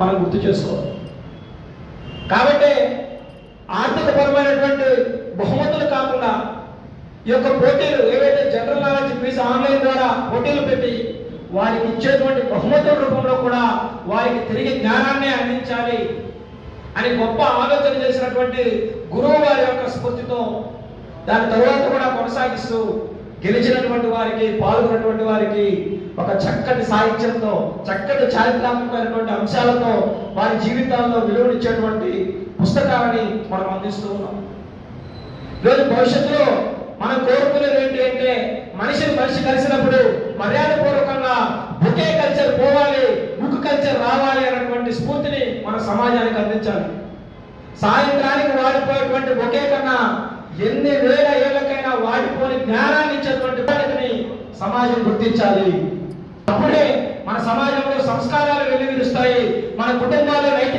మనం గుర్తు చేసుకోవాలి. కాబట్టి ఆర్థికపరమైనటువంటి బహుమతులు కాకుండా ఈ యొక్క పోటీలు ఏవైతే జనరల్ నాలెడ్జ్ క్విజ్ ఆన్లైన్ ద్వారా పోటీలు పెట్టి వారికి ఇచ్చేటువంటి బహుమతుల రూపంలో కూడా వారికి తిరిగి జ్ఞానాన్ని అందించాలి అని గొప్ప ఆలోచన చేసినటువంటి గురువు వారి యొక్క స్ఫూర్తితో దాని తరువాత కూడా కొనసాగిస్తూ గెలిచినటువంటి వారికి పాల్గొన్నటువంటి వారికి ఒక చక్కటి సాహిత్యంతో చక్కటి చారిత్రాత్మకమైనటువంటి అంశాలతో వారి జీవితాల్లో విలువనిచ్చేటువంటి పుస్తకాలని మనం అందిస్తూ ఉన్నాం. ఈరోజు భవిష్యత్తులో మనం కోరుకునేది ఏంటి అంటే మనిషిని మనిషి కలిసినప్పుడు మర్యాదపూర్వకంగా బుకే కల్చర్ పోవాలి బుక్ కల్చర్ రావాలి అన్నటువంటి స్ఫూర్తిని మన సమాజానికి అందించాలి. సాయంత్రానికి వాడిపోయేటువంటి ఒకే కన్నా ఎన్ని వేల ఏళ్ళకైనా వాడిపోని జ్ఞానాన్ని ఇచ్చేటువంటి సమాజం గుర్తించాలి. అప్పుడే మన సమాజంలో సంస్కారాలు వెలువరుస్తాయి మన కుటుంబాల్లో నైతిక